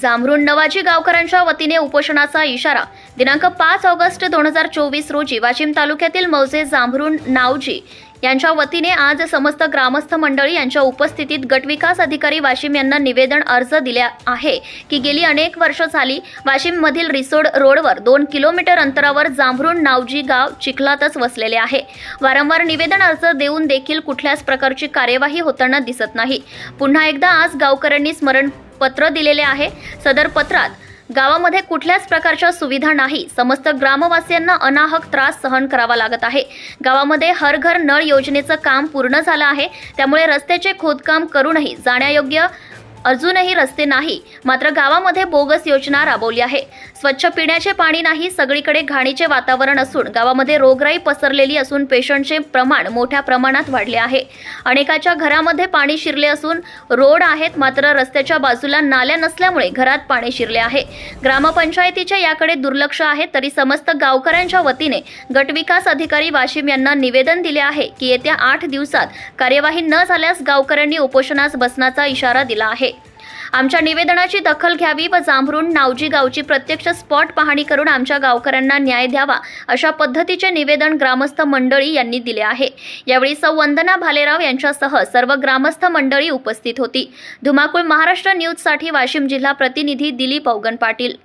जांभरुण नवाजी गावकऱ्यांच्या वतीने उपोषणाचा इशारा. दिनांक पाच ऑगस्ट दोन हजार चोवीस रोजी वाशिम तालुक्यातील मौजे जांभरुण नावजी यांच्या वतीने आज समस्त ग्रामस्थ मंडळी यांच्या उपस्थितीत गटविकास अधिकारी वाशिम यांना निवेदन अर्ज दिले आहे की गेली अनेक वर्ष झाली वाशिममधील रिसोड रोडवर दोन किलोमीटर अंतरावर जांभरुण नावजी गाव चिखलातच वसलेले आहे. वारंवार निवेदन अर्ज देऊन देखील कुठल्याच प्रकारची कार्यवाही होताना दिसत नाही. पुन्हा एकदा आज गावकऱ्यांनी स्मरण पत्र दिलेले आहे. सदर पत्रात गावामध्ये कुठल्याच प्रकारच्या सुविधा नाही. समस्त ग्रामवासियांना अनाहक त्रास सहन करावा लागत आहे. गावामध्ये हर घर नळ योजनेचं काम पूर्ण झालं आहे. त्यामुळे रस्त्याचे खोदकाम करूनही जाण्यायोग्य अजूनही रस्ते नाही. मात्र गावामध्ये बोगस योजना राबवली आहे. स्वच्छ पिण्याचे पाणी नाही सगळीकडे घाणीचे वातावरण असून गावामध्ये रोगराई पसरलेली असून पेशंटचे प्रमाण मोठ्या प्रमाणात वाढले आहे. अनेकाच्या घरामध्ये पाणी शिरले असून रोड आहेत मात्र रस्त्याच्या बाजूला नाल्या नसल्यामुळे घरात पाणी शिरले आहे. ग्रामपंचायतीच्या याकडे दुर्लक्ष आहे तरी समस्त गावकऱ्यांच्या वतीने गटविकास अधिकारी वाशिम यांना निवेदन दिले आहे की येत्या आठ दिवसात कार्यवाही न झाल्यास गावकऱ्यांनी उपोषणास बसण्याचा इशारा दिला आहे. आमच्या निवेदनाची दखल घ्यावी व जांभरून नावजी गावची प्रत्यक्ष स्पॉट पाहणी करून आमच्या गावकऱ्यांना न्याय द्यावा अशा पद्धतीचे निवेदन ग्रामस्थ मंडळी यांनी दिले आहे. यावेळी सौ वंदना भालेराव यांच्यासह सर्व ग्रामस्थ मंडळी उपस्थित होती. धुमाकूळ महाराष्ट्र न्यूजसाठी वाशिम जिल्हा प्रतिनिधी दिलीप अवगण पाटील.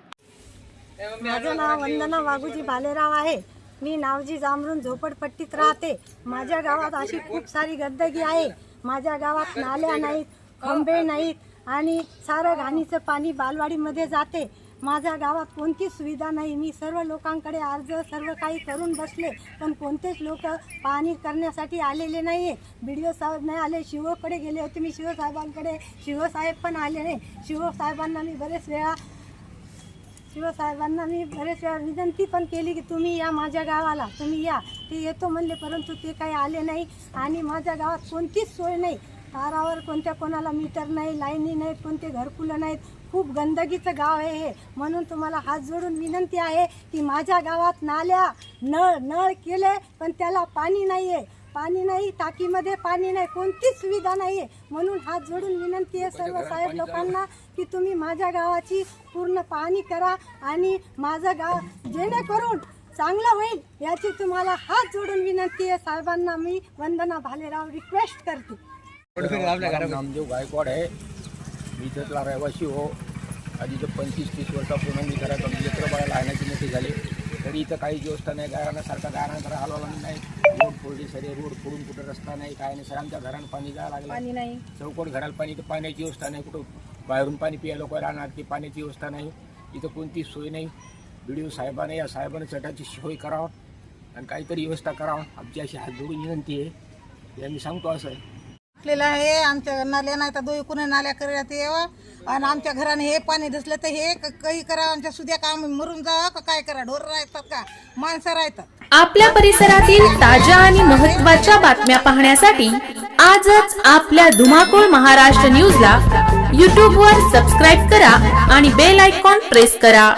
माझं नाव वंदना वाघूजी भालेराव आहे. मी नावजी जांभरून झोपडपट्टीत राहते. माझ्या गावात अशी खूप सारी गंदगी आहे. माझ्या गावात नाल्या नाहीत खंबे नाहीत आणि सारं घाणीचं पाणी बालवाडीमध्ये जाते. माझ्या गावात कोणतीच सुविधा नाही. मी सर्व लोकांकडे अर्ज सर्व काही करून बसले पण कोणतेच लोक पाहणी करण्यासाठी आलेले नाही आहे बी डी ओ साहेब नाही आले शिवकडे गेले होते. मी शिवसाहेबांकडे शिवसाहेब पण आले नाही. शिवसाहेबांना मी बरेच वेळा शिवसाहेबांना मी बरेच वेळा विनंती पण केली की तुम्ही या माझ्या गावाला तुम्ही या. ते येतो म्हणले परंतु ते काही आले नाही. आणि माझ्या गावात कोणतीच सोय नाही. तारावर कोणत्या कोणाला मीटर नाही लाईनी नाहीत कोणते घरकुलं नाहीत. खूप गंदगीचं गाव आहे हे. म्हणून तुम्हाला हात जोडून विनंती आहे की माझ्या गावात नाल्या नळ नळ केले पण त्याला पाणी नाही आहे पाणी नाही टाकीमध्ये पाणी नाही कोणतीच सुविधा नाही आहे म्हणून हात जोडून विनंती आहे सर्व साहेब लोकांना की तुम्ही माझ्या गावाची पूर्ण पाहणी करा आणि माझं गाव जेणेकरून चांगलं होईल याची तुम्हाला हात जोडून विनंती आहे. साहेबांना मी वंदना भालेराव रिक्वेस्ट करते. नामदेव गायकवाड आहे. मी इथला रहिवासी हो. आधी इथं पंचवीस तीस वर्षापूर्वी मी घरात लेकरं बाळाला आणण्याची मोठी झाली. तरी इथं काही व्यवस्था नाही गायराण्यासारखा गायरानं हलवला नाही. रोड फोडली सरे रोड फोडून कुठं रस्ता नाही काय नाही. सर आमच्या घरात पाणी जायला लागलं. पाणी नाही. चौकोट घराला पाणी तर पाण्याची व्यवस्था नाही. कुठं बाहेरून पाणी पिया लोक राहणार ती पाण्याची व्यवस्था नाही. इथं कोणतीच सोय नाही. व्हिडिओ साहेबाने या साहेबाने चटाची सोय करावं आणि काहीतरी व्यवस्था करावं. आमची अशी हात जोडून विनंती आहे. हे मी सांगतो असं. आहे टाकलेलं आहे आमच्या नाल्या नाही तर दोन कुणी नाल्या करण्यात यावं आणि आमच्या घराने हे पाणी दिसलं तर हे काही करा आमच्या सुद्या काम मरून जावं का काय करा ढोर राहतात का? माणसं राहतात. आपल्या परिसरातील ताज्या आणि महत्त्वाच्या बातम्या पाहण्यासाठी आजच आपल्या धुमाकूळ महाराष्ट्र न्यूजला यूट्यूबवर सबस्क्राईब करा आणि बेल आयकॉन प्रेस करा.